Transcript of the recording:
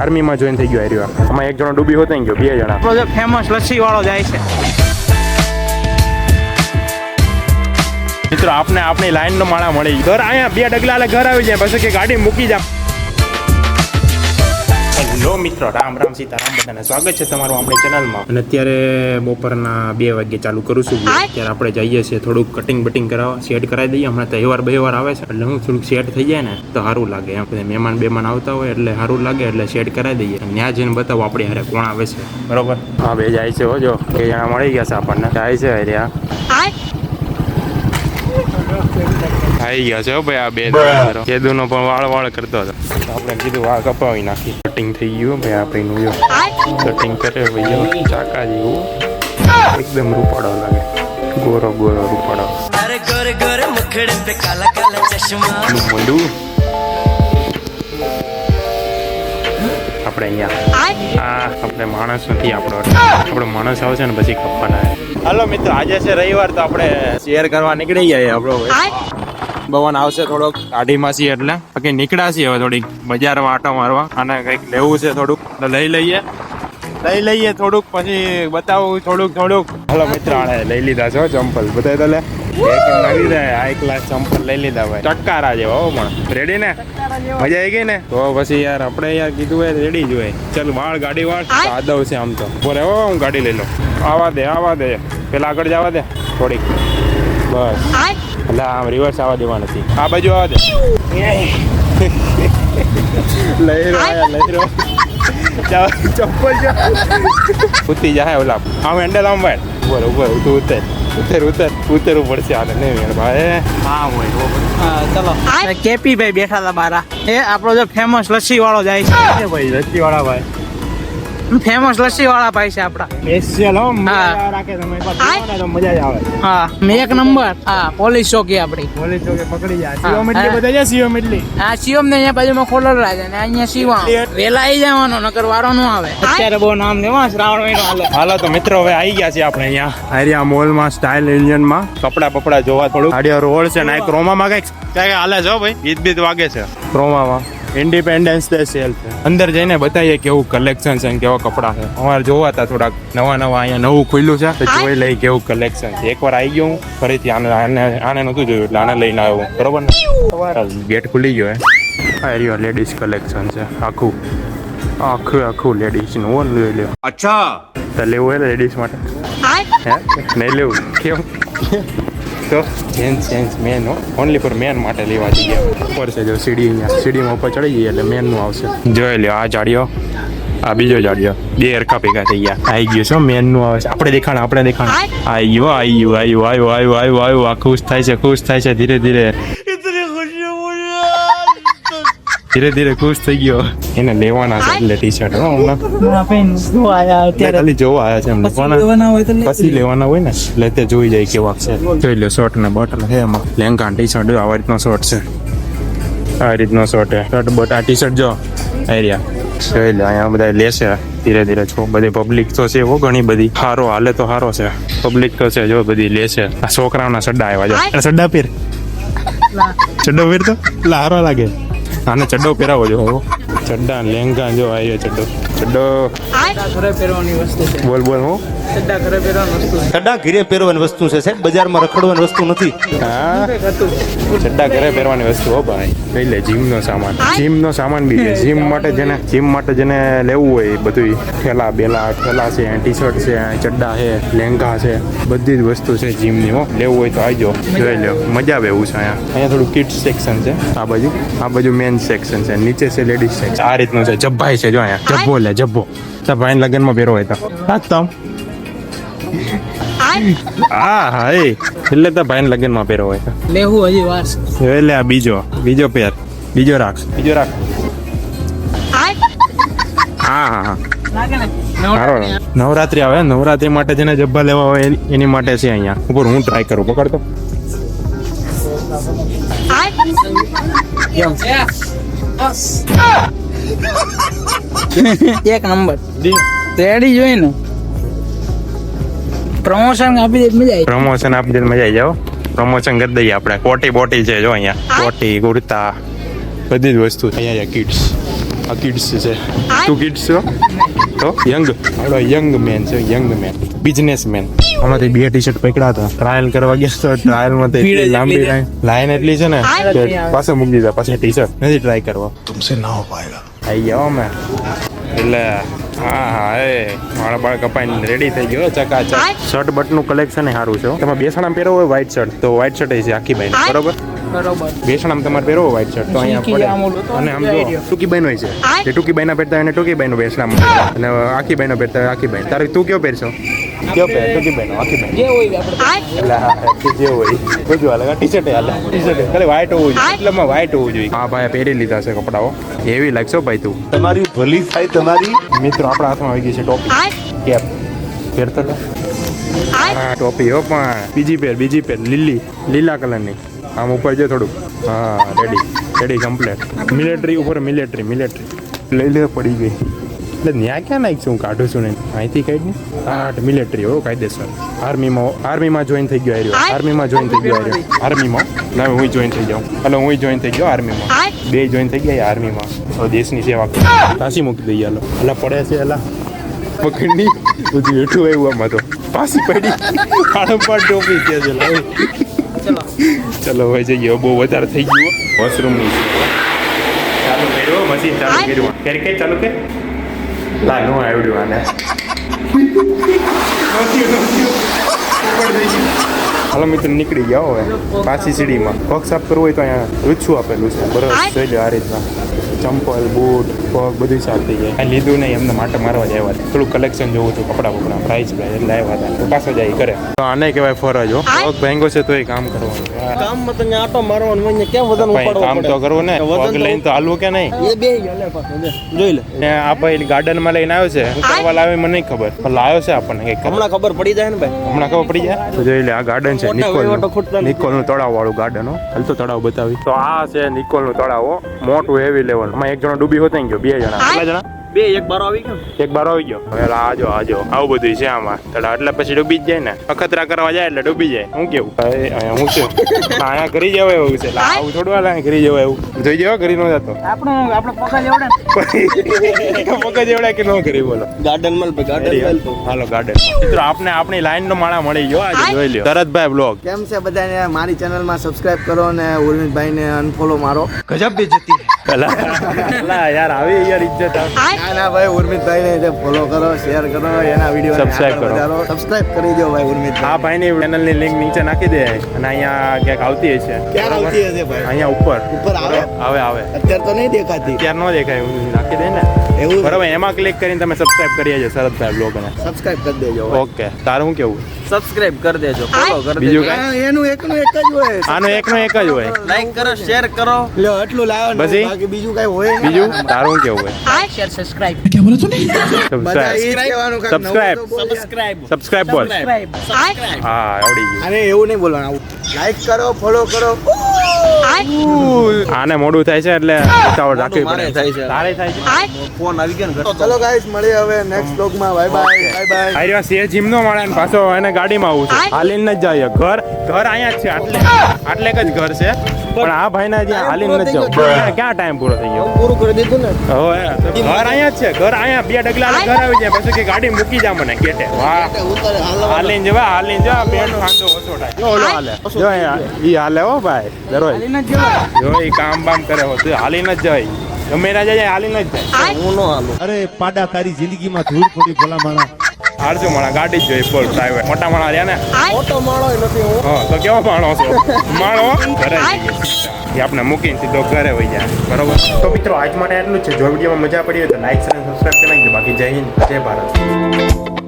આર્મીમાં join થઈ ગયો હાર્યો આમાં એક જણો ડૂબી હોતો ગયો બે જણા. ફેમસ લસ્સી વાળો જાય છે. મિત્રો આપને આપણી લાઈનનો માળા મળી. ઘર અહીંયા બે ડગલા ઘર આવી જાય પછી કે ગાડી મૂકી જા હેલો મિત્રો, રામ રામ સીતારામ બધાને સ્વાગત છે તમારું આપણી ચેનલમાં. અને અત્યારે બપોરના બે વાગે ચાલુ કરું છું અત્યારે આપણે જઈએ છીએ થોડુંક કટિંગ બટિંગ કરાવવા સેટ કરાવી દઈએ. હમણાં તહેવાર બહેવાર આવે છે, એટલે હું થોડુંક સેટ થઈ જાય ને, તો સારું લાગે. એમ મહેમાન બેમાન આવતા હોય એટલે સારું લાગે, એટલે સેટ કરાવી દઈએ. ત્યાં જઈને બતાવો આપણે હારે કોણ આવે છે. બરોબર? હા બે જાય છે જો. બે જણા મળી ગયા છે આપણને. જાય છે હર્યા ખાઈ ગયા છે ભાઈ આ બે તાર કેદુ નો પણ વાળ વાળ કરતો હતો. આપણે કીધું વાળ કપાવી નાખી. કટિંગ થઈ ગયું ભાઈ આપણે જો. કટિંગ કરે ભાઈ ચાકા જેવું. એકદમ રૂપાડો લાગે. ગોરો ગોરો રૂપાડો આપણે અહીંયા. આ આપણે માણસ નથી આપણો. આપણો માણસ આવશે ને પછી કપવાના હાલો મિત્રો આજે છે રવિવાર તો આપણે શેર કરવા નીકળી ગયા આપણો ભવન આવશે થોડોક. ગાડીમાં છીએ એટલે. બાકી નીકળ્યા છીએ હવે થોડીક. બજારમાં આટો મારવા. અને કંઈક લેવું છે થોડુંક. તો લઈ લઈએ. લઈ લઈએ થોડુંક પછી બતાવું થોડુંક થોડુંક. હાલો મિત્ર લઈ લીધા છે હો ચંપલ. બતાવી તો લે. ક્લાસ ચંપલ લઈ લીધા ભાઈ. ટક્કારા જેવા હો પણ. રેડી ને? મજા આવી ગઈ ને? તો પછી યાર આપણે યાર કીધું હોય રેડી જ હોય. ચાલ વાળ ગાડી વાળ. આદવ છે આમ તો. બોલે હો હું ગાડી લઈ લઉં. આવા દે આવા દે. પેલા આગળ જવા દે. થોડીક. બસ. એટલે આમ રિવર્સ આવવા દેવા નથી આ બાજુ આવવા દે. લઈ રહ્યો લઈ રહ્યો. ચપ્પલ ઉતી જાય ઓલા. આમ હેન્ડલ આમ વાળ ઉપર ઉપર તું ઉતર. ઉતર ઉતર ઉતરવું પડશે આને. નહીં મેળ ભાઈ હા હોય હા ચલો. કેપી ભાઈ બેઠા હતા બારા. એ આપણો જો ફેમસ લસ્સી વાળો જાય છે. ભાઈ વાળા ભાઈ. ફેમસ લસ્સી વાળા ભાઈ છે આપડા સ્પેશિયલ હો મજા રાખે તમે. તો મજા જ આવે. હા મેં એક નંબર. હા પોલીસ ચોકી આપડી પોલીસ ચોકી પકડી જાય હા. સીઓ મિટલી બધા જાય સીઓ મિટલી આ શિવમ ને અહીંયા બાજુમાં ખોલર છે ને અહીંયા સીવા વેલા આવી જવાનો નકર વારો નો આવે. અત્યારે બહુ નામ લેવા શ્રાવણ મહિનો હાલે. હાલો તો મિત્રો હવે આવી ગયા છે આપણે અહીંયા. આર્યા મોલમાં સ્ટાઇલ ઇન્ડિયનમાં કપડા બપડા જોવા થોડું આડિયા રોડ છે ને આ ક્રોમામાં કંઈક. કંઈક હાલે છે ભાઈ? ગીત બીત વાગે છે. ક્રોમામાં ઇન્ડિપેન્ડન્સ ડે સેલ છે. અંદર જઈને બતાવીએ કેવું કલેક્શન છે કેવા કપડા છે. અમારે જોવા જોવાતા થોડાક નવા નવા અહીંયા નવું ખુલ્લું છે. તો જોઈ લઈ કેવું કલેક્શન છે. એકવાર આવી ગયો હું ફરીથી આને આને આને નહોતું જોયું એટલે આને લઈને આવ્યો બરોબર ને? ગેટ ખુલી ગયો આ રહ્યો લેડીઝ કલેક્શન છે. આખું આખું આખું લેડીઝનું ઓન લઈ લ્યો. અચ્છા. તો લેવું હોય લેડીઝ માટે. હે? નહીં લેવું. કેમ? તો gents gents man only for man માટે લેવા જઈએ. ઉપર છે જો સીડી અહીંયા. સીડીમાં ઉપર ચડી જઈએ એટલે મેનનું આવશે. જોઈ લ્યો આ જાડીઓ. આ બીજો જાડિયો બે હરખા ભેગા થઈ ગયા. આવી ગયો છો મેનનું આવે છે. આપણે દેખાણ આપણે દેખાણ. આવી ગયો આવી ગયો આવ્યું આવ્યું આવ્યું આવ્યું આવ્યું આ ખુશ થાય છે ખુશ થાય છે ધીરે ધીરે. ધીરે ધીરે ખુશ થઈ ગયો. એને લેવાના છે એટલે ટી શર્ટ ખાલી જોવા આવ્યા છે એમ લેવાના. પછી લેવાના હોય ને એટલે તે જોઈ જાય કેવા છે. જોઈ લો શર્ટ ને બોટલ હે એમાં. લેંગા ટી શર્ટ આવા રીતનો શર્ટ છે. આ રીતનો શર્ટ છે. શર્ટ બટ આ ટી શર્ટ જો એરિયા જોઈ લો અહીંયા બધા લેશે. ધીરે ધીરે છો બધી પબ્લિક તો છે હો ઘણી બધી. હારો હાલે તો હારો છે. પબ્લિક તો છે જો બધી લેશે. આ છોકરાઓના સડ્ડા આવ્યા છે સડ્ડા પીર સડ્ડો પીર તો? એટલે હારો લાગે. આને ચડ્ડો પહેરાવો જો. ચડ્ડા લેંગા જો આવ્યો ચડ્ડો. ચડ્ડો ઘરે પહેરવાની વસ્તુ છે. બોલ બોલ હું. સદ્દા ઘરે પહેરવાની વસ્તુ છે. ચડ્ડા ઘીરે પહેરવાની વસ્તુ છે સાહેબ. બજારમાં રખડવાની વસ્તુ નથી. હા. ચડ્ડા ઘરે પહેરવાની વસ્તુ હો ભાઈ. લઈ લે જીમનો સામાન. જીમનો સામાન બી છે. જીમ માટે જેને જીમ માટે જેને લેવું હોય એ બધું થેલા બેલા થેલા છે ટી શર્ટ છે ચડ્ડા છે લેંગા છે. બધી જ વસ્તુ છે જીમની હો. લેવું હોય તો આવજો જોઈ લો મજા આવે એવું છે અહીંયા. અહીંયા થોડું કિડ્સ સેક્શન છે. આ બાજુ? આ બાજુ મેન સેક્શન છે. નીચે છે લેડીઝ સેક્શન આ રીતનું છે. જબ્ભાઈ છે જો અહીંયા. જબ્બો લે જબ્બો તાર ભાઈ લગ્નમાં પહેરો હોય તો હા તમ હા હા એ એટલે તો ભાઈ લગ્નમાં પહેરો હોય તો લેવું હજી વાર એટલે આ બીજો બીજો પેર બીજો રાખ બીજો રાખ હા હા હા નવરાત્રી આવે નવરાત્રી માટે જેને જબ્બા લેવા હોય એની- એની માટે છે અહીંયા ઉપર હું ટ્રાય કરું પકડતો એક નંબર રેડી જોઈ ને. પ્રમોશન આપી દે મજા આવી. પ્રમોશન આપી દે તો મજા આવી જાવ પ્રમોશન કરી દઈએ આપણે. કોટી બોટી છે જો અહીંયા. કોટી કુર્તા. બધી જ વસ્તુ અહીંયા કિડ્સ આ કિડ્સ છે. તું કિડ્સ છો? તો? યંગ આપણો યંગ મેન છે યંગ મેન બિઝનેસ મેન આમાંથી બે ટી શર્ટ પકડ્યા હતા. ટ્રાયલ કરવા ગયા તો ટ્રાયલમાં તો એટલી લાંબી લાઈન. લાઈન એટલી છે ને? કે પાસે મૂકી દીધા પછી ટી શર્ટ નથી ટ્રાય કરવા. તુમસે ના હો પાએગા આઈ જાઓ અમે. એટલે હા હા એ મારા બાળ કપાઈને રેડી થઈ ગયો ચકાચક. શર્ટ બટનું કલેક્શન સારું છે તમે બેસણામ પહેરો હોય વ્હાઈટ શર્ટ તો વ્હાઈટ શર્ટ છે આખી બાઈ બરોબર? બરોબર. બેસણામ તમારે પહેરવો વ્હાઈટ શર્ટ તો અહીંયા પડે. અને આમ જો રહ્યો. ટૂંકી બાઈનો હોય છે. જે ટૂંકી બાઈના પહેરતા હોય એને ટૂંકી બાઈનું બેસણામ. અને આખી બાઈનો પહેરતા હોય આખી બાઈ. તારે તું કયો પહેરશો? કયો પહેર ટૂંકી બાઈનો આખી બાઈ જે હોય એટલે હા જે હોય. બધું હાલે ટી શર્ટ હાલે. ટી શર્ટ ખાલી વ્હાઈટ હોવું જોઈએ. એટલામાં વ્હાઈટ હોવું જોઈએ. હા ભાઈ પહેરી લીધા છે કપડાઓ. એવી લાગશો ભાઈ તું? તમારી ભલી થાય તમારી. મિત્રો આપણા હાથમાં આવી ગઈ છે ટોપી. કેપ. પહેરતો હા ટોપી હો પણ. બીજી પેર બીજી પેર લીલી. લીલા કલરની. આમ ઉપર જો થોડું હા રેડી રેડી કમ્પ્લેટ મિલિટરી ઉપર મિલિટરી મિલિટરી લઈ લે પડી ગઈ. એટલે ત્યાં ક્યાં નાખીશું હું કાઢું છું ને. અહીંથી કાઢી ને આઠ મિલિટરી હો કાયદેસર. આર્મીમાં આર્મીમાં જોઈન થઈ ગયો આર્યો આર્મીમાં જોઈન થઈ ગયો આર્યો આર્મીમાં ના હું જોઈન થઈ જાઉં એટલે હું જોઈન થઈ ગયો આર્મીમાં બે જોઈન થઈ ગયા આર્મીમાં તો દેશની સેવા કરી. મૂકી દઈએ હાલો. એટલે પડે છે એલા પકડની. બધું હેઠું આવ્યું આમાં તો. પાસી પડી. આડંબર ટોપી કે છે ચલો. હવે જઈએ. બહુ વધારે થઈ ગયું વોશરૂમની. ચાલુ કર્યો મશીન ચાલુ કર્યું. ક્યારે કઈ ચાલુ કે લા નો આવડ્યું આને. હાલો મિત્ર, નીકળી ગયા હવે. પાછી સીડીમાં. પગ સાફ કરવું હોય તો અહીંયા રૂછું આપેલું છે. બરોબર, જોઈ લો આ રીતના. ચંપલ બૂટ પગ બધું સાફ થઈ જાય. લીધું નહીં એમને માટે મારવા જ આવ્યા થોડું કલેક્શન જોવું હતું કપડા બપડા પ્રાઇસ પ્રાઇસ એટલે આવ્યા હતા. તો પાછો જાય કરે તો આને કહેવાય ફરજ હો. પગ ભાંગો છે તોય કામ કરવાનું કામમાં તો અહીંયા આટો મારવાનો ક્યાં વજન ઉપાડવું કામ તો? કરવું ને. પગ લઈને તો હાલવું કે નહીં? એ બે. જોઈ લે. ને આ ભાઈ ગાર્ડનમાં લઈને આવ્યો છે. કરવા લાવે મને નહીં ખબર. પણ લાવ્યો છે આપણને કંઈક હમણાં ખબર પડી જાય ને ભાઈ? હમણાં ખબર પડી જાય? તો જોઈ લે આ ગાર્ડન છે નિકોલ નિકોલનું. તળાવ વાળું ગાર્ડન હો. હાલ તો તળાવ બતાવી. તો આ છે નિકોલનું તળાવ હો. મોટું હેવી લેવલ આમાં એક જણો ડૂબી હોતો ગયો બે જણા. કેટલા જણા? બે એક બારો આવી ગયો એક બારો આવી ગયો. હવે આજો આજો. આવું બધું છે આમાં. તડા એટલે પછી ડૂબી જ જાય ને. અખતરા કરવા જાય એટલે ડૂબી જાય. હું કેવું? અહીંયા હું છે. અહીંયા કરી જવાય એવું છે. આવું થોડું હાલે કરી જવાય એવું. જોઈ જવા કરી ન જતો. આપણે આપણે પગા જ પગા ને. મગજ એવડા કે ન કરી બોલો. ગાર્ડનમાં ગાર્ડનમાં તો. હાલો ગાર્ડન મિત્રો આપને આપણી લાઈન નો માળા મળી ગયો. આજે જોઈ લ્યો. તરતભાઈ બ્લોગ કેમ છે બધાને મારી ચેનલમાં સબસ્ક્રાઇબ કરો અને ઉર્મિતભાઈને અનફોલો મારો. કલા યાર આવી યાર ઇજ્જત ના ના ભાઈ ફોલો કરો શેર કરો એના વીડિયો Subscribe કરો. સબસ્ક્રાઇબ કરી દો ભાઈ આ ભાઈની ચેનલની લિંક નીચે નાખી દે. અને અહીંયા ક્યાંક આવતી હશે. ક્યાં આવતી હશે ભાઈ? અહીંયા ઉપર. ઉપર આવે? આવે આવે. અત્યારે તો નહીં દેખાતી. ત્યાર નો દેખાય નાખી દે ને. એવું? બરાબર એમાં ક્લિક કરીને તમે સબસ્ક્રાઇબ કરી દેજો શરદભાઈ બ્લોગ ને. સબસ્ક્રાઇબ કરી દેજો ઓકે તારું શું કેવું? સબસ્ક્રાઇબ કરી દેજો ફોલો કરી બીજું દેજો. કાંઈ? એનું એકનું એક જ હોય. એક નું એક જ હોય. લાઈક કરો શેર કરો. લ્યો એટલું લાવો ને પછી? બાકી બીજું કઈ હોય બીજું? તારું કેવું હોય? Share subscribe. તો બોલ હા આવડી ગયું. અને એવું નહીં બોલવાનું. આવું. લાઈક કરો ફોલો કરો. આને મોડું થાય છે એટલે ઉતાવળ રાખવી પડે. થાય છે. તારે થાય છે? ફોન આવી ગયો ને. ચલો ગાઈસ મળીએ હવે નેક્સ્ટ બ્લોગમાં બાય બાય બાય બાય આર્યો સે જીમ નો માળા ને પાછો એને ગાડીમાં આવું છે. હાલીને જ જાય ઘર. ઘર અહીંયા જ છે આટલે આટલે જ ઘર છે. પણ આ ભાઈના જ્યાં હાલીને જ જાવ. ક્યાં ટાઈમ પૂરો થઈ ગયો? પૂરું કરી દીધું ને. હવે ઘર અહીંયા જ છે. ઘર અહીંયા બે ડગલા હાલે ઘર આવી જાય. પછી કે ગાડી મૂકી જા મને કેટે વાહ. ઉતારે હાલો હાલીને જવા હાલીને જવા. પેટ વાંધો ઓછો થાય. જો ઓલો હાલે. જો ઈ હાલે હો ભાઈ દરોય હાલીને જ. જો ઈ કામ બામ કરે હો તું હાલીને જ જાય. ગમે ના જાય હાલીને જ જાય. હું નો હાલું. અરે પાડા તારી જિંદગીમાં ધૂળ પડી ભલા માણા આરસુ માણા ગાડી જ જોઈએ ફોર ડ્રાઈવર મોટા માણા રહ્યા ને? મોટો માણો નથી હું. હા તો કેવો માણો છો? માણો? ઘરે એ આપણે મૂકીને સીધો ઘરે વહી જાય. બરોબર? તો મિત્રો આજ માટે એટલું જ છે. જો વિડીયોમાં મજા પડી હોય તો લાઈક અને સબસ્ક્રાઈબ કરી નાખજો. બાકી જય હિન્દ જય ભારત.